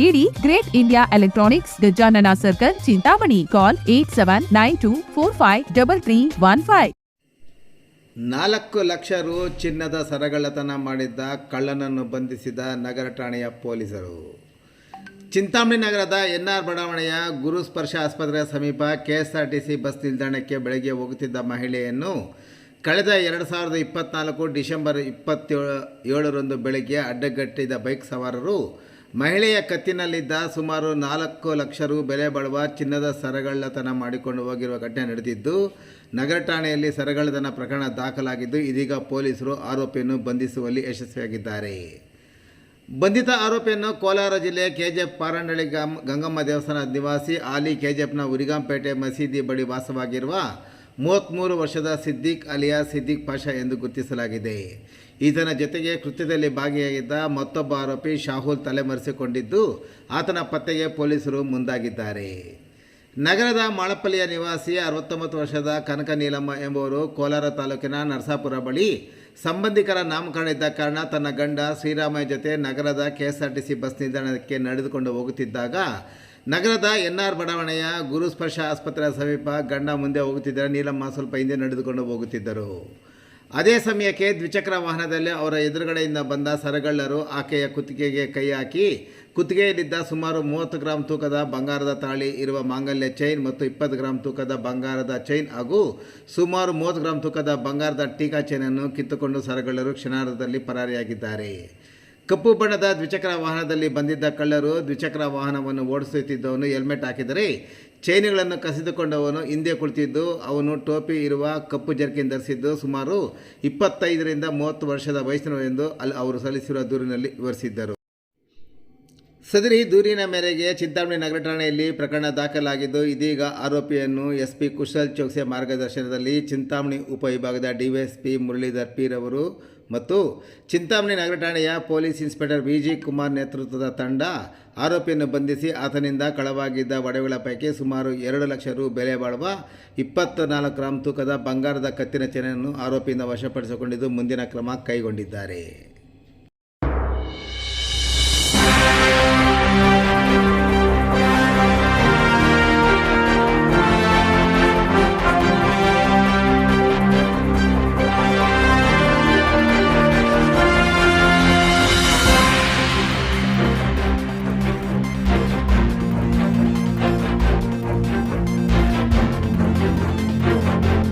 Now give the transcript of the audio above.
ನೀಡಿ Great India Electronics Gajanana circle, Chintamani. Call eight seven nine two four five double three one five. ನಾಲ್ಕು ಲಕ್ಷ ರು ಚಿನ್ನದ ಸರಗಳತನ ಮಾಡಿದ್ದ ಕಳ್ಳನನ್ನು ಬಂಧಿಸಿದ ನಗರ ಠಾಣೆಯ ಪೊಲೀಸರು. ಚಿಂತಾಮಣಿ ನಗರದ ಎನ್ ಆರ್ ಬಡಾವಣೆಯ ಗುರುಸ್ಪರ್ಶ ಆಸ್ಪತ್ರೆಯ ಸಮೀಪ ಕೆಎಸ್ಆರ್ಟಿಸಿ ಬಸ್ ನಿಲ್ದಾಣಕ್ಕೆ ಬೆಳಗ್ಗೆ ಹೋಗುತ್ತಿದ್ದ ಮಹಿಳೆಯನ್ನು ಕಳೆದ ಎರಡು ಸಾವಿರದ ಇಪ್ಪತ್ತ್ನಾಲ್ಕು ಡಿಸೆಂಬರ್ ಇಪ್ಪತ್ತೇಳು ಏಳರಂದು ಬೆಳಗ್ಗೆ ಅಡ್ಡಗಟ್ಟಿದ ಬೈಕ್ ಸವಾರರು ಮಹಿಳೆಯ ಕತ್ತಿನಲ್ಲಿದ್ದ ಸುಮಾರು ನಾಲ್ಕು ಲಕ್ಷ ರು ಬೆಲೆ ಬಾಳುವ ಚಿನ್ನದ ಸರಗಳ್ಳತನ ಮಾಡಿಕೊಂಡು ಹೋಗಿರುವ ಘಟನೆ ನಡೆದಿದ್ದು, ನಗರ ಠಾಣೆಯಲ್ಲಿ ಸರಗಳ್ಳತನ ಪ್ರಕರಣ ದಾಖಲಾಗಿದ್ದು, ಇದೀಗ ಪೊಲೀಸರು ಆರೋಪಿಯನ್ನು ಬಂಧಿಸುವಲ್ಲಿ ಯಶಸ್ವಿಯಾಗಿದ್ದಾರೆ. ಬಂಧಿತ ಆರೋಪಿಯನ್ನು ಕೋಲಾರ ಜಿಲ್ಲೆಯ ಕೆಜಿಎಫ್ ಪಾರಂಡಳ್ಳಿ ಗಂಗಮ್ಮ ದೇವಸ್ಥಾನ ನಿವಾಸಿ ಆಲಿ ಕೆಜಿಎಫ್ನ ಉರಿಗಾಂಪೇಟೆ ಮಸೀದಿ ಬಳಿ ವಾಸವಾಗಿರುವ ಮೂವತ್ತ್ಮೂರು ವರ್ಷದ ಸಿದ್ದಿಕ್ ಅಲಿಯಾ ಸಿದ್ದಿಕ್ ಪಾಷಾ ಎಂದು ಗುರುತಿಸಲಾಗಿದೆ. ಈತನ ಜೊತೆಗೆ ಕೃತ್ಯದಲ್ಲಿ ಭಾಗಿಯಾಗಿದ್ದ ಮತ್ತೊಬ್ಬ ಆರೋಪಿ ಶಾಹುಲ್ ತಲೆಮರೆಸಿಕೊಂಡಿದ್ದು, ಆತನ ಪತ್ತೆಗೆ ಪೊಲೀಸರು ಮುಂದಾಗಿದ್ದಾರೆ. ನಗರದ ಮಾಳಪಲ್ಲಿಯ ನಿವಾಸಿ ಅರವತ್ತೊಂಬತ್ತು ವರ್ಷದ ಕನಕ ನೀಲಮ್ಮ ಎಂಬುವರು ಕೋಲಾರ ತಾಲೂಕಿನ ನರಸಾಪುರ ಬಳಿ ಸಂಬಂಧಿಕರ ನಾಮಕರಣ ಇದ್ದ ಕಾರಣ ತನ್ನ ಗಂಡ ಶ್ರೀರಾಮಯ್ಯ ಜೊತೆ ನಗರದ ಕೆಎಸ್ಆರ್ಟಿಸಿ ಬಸ್ ನಿಲ್ದಾಣಕ್ಕೆ ನಡೆದುಕೊಂಡು ಹೋಗುತ್ತಿದ್ದಾಗ ನಗರದ ಎನ್ ಆರ್ ಬಡಾವಣೆಯ ಗುರುಸ್ಪರ್ಶ ಆಸ್ಪತ್ರೆಯ ಸಮೀಪ ಗಂಡ ಮುಂದೆ ಹೋಗುತ್ತಿದ್ದರೆ ನೀಲಮ್ಮ ಸ್ವಲ್ಪ ಹಿಂದೆ ನಡೆದುಕೊಂಡು ಹೋಗುತ್ತಿದ್ದರು. ಅದೇ ಸಮಯಕ್ಕೆ ದ್ವಿಚಕ್ರ ವಾಹನದಲ್ಲಿ ಅವರ ಎದುರುಗಡೆಯಿಂದ ಬಂದ ಸರಗಳ್ಳರು ಆಕೆಯ ಕುತ್ತಿಗೆಗೆ ಕೈ ಹಾಕಿ ಕುತ್ತಿಗೆಯಲ್ಲಿದ್ದ ಸುಮಾರು ಮೂವತ್ತು ಗ್ರಾಂ ತೂಕದ ಬಂಗಾರದ ತಾಳಿ, ಇರುವ ಮಾಂಗಲ್ಯ ಚೈನ್ ಮತ್ತು ಇಪ್ಪತ್ತು ಗ್ರಾಂ ತೂಕದ ಬಂಗಾರದ ಚೈನ್ ಹಾಗೂ ಸುಮಾರು ಮೂವತ್ತು ಗ್ರಾಂ ತೂಕದ ಬಂಗಾರದ ಟೀಕಾ ಚೈನನ್ನು ಕಿತ್ತುಕೊಂಡು ಸರಗಳ್ಳರು ಕ್ಷಣಾರ್ಧದಲ್ಲಿ ಪರಾರಿಯಾಗಿದ್ದಾರೆ. ಕಪ್ಪು ಬಣ್ಣದ ದ್ವಿಚಕ್ರ ವಾಹನದಲ್ಲಿ ಬಂದಿದ್ದ ಕಳ್ಳರು ದ್ವಿಚಕ್ರ ವಾಹನವನ್ನು ಓಡಿಸುತ್ತಿದ್ದವನು ಹೆಲ್ಮೆಟ್ ಹಾಕಿದರೆ ಚೈನ್ಗಳನ್ನು ಕಸಿದುಕೊಂಡವನು ಹಿಂದೆ ಕುಳಿತಿದ್ದು, ಅವನು ಟೋಪಿ ಇರುವ ಕಪ್ಪು ಜರ್ಕಿನ್ ಧರಿಸಿದ್ದು ಸುಮಾರು ಇಪ್ಪತ್ತೈದರಿಂದ ಮೂವತ್ತು ವರ್ಷದ ವಯಸ್ಸಿನವೆಂದು ಅಲ್ಲಿ ಅವರು ಸಲ್ಲಿಸಿರುವ ದೂರಿನಲ್ಲಿ ವಿವರಿಸಿದ್ದರು. ಸದರಿ ದೂರಿನ ಮೇರೆಗೆ ಚಿಂತಾಮಣಿ ನಗರ ಠಾಣೆಯಲ್ಲಿ ಪ್ರಕರಣ ದಾಖಲಾಗಿದ್ದು, ಇದೀಗ ಆರೋಪಿಯನ್ನು ಎಸ್ ಪಿ ಕುಶಲ್ ಚೌಕ್ಸೆ ಮಾರ್ಗದರ್ಶನದಲ್ಲಿ ಚಿಂತಾಮಣಿ ಉಪವಿಭಾಗದ ಡಿವೈಎಸ್ಪಿ ಮುರಳೀಧರ್ ಪೀರ್ ಅವರು ಮತ್ತು ಚಿಂತಾಮಣಿ ನಗರ ಠಾಣೆಯ police inspector V G Kumar ನೇತೃತ್ವದ ತಂಡ ಆರೋಪಿಯನ್ನು ಬಂಧಿಸಿ ಆತನಿಂದ ಕಳವಾಗಿದ್ದ ಒಡವೆಗಳ ಪೈಕಿ ಸುಮಾರು ಎರಡು ಲಕ್ಷ ರು ಬೆಲೆ ಬಾಳುವ ಇಪ್ಪತ್ತು ನಾಲ್ಕು ಗ್ರಾಮ್ ತೂಕದ ಬಂಗಾರದ ಕತ್ತಿನ ಚೆನ್ನನ್ನು ಆರೋಪಿಯಿಂದ ವಶಪಡಿಸಿಕೊಂಡಿದ್ದು ಮುಂದಿನ ಕ್ರಮ ಕೈಗೊಂಡಿದ್ದಾರೆ.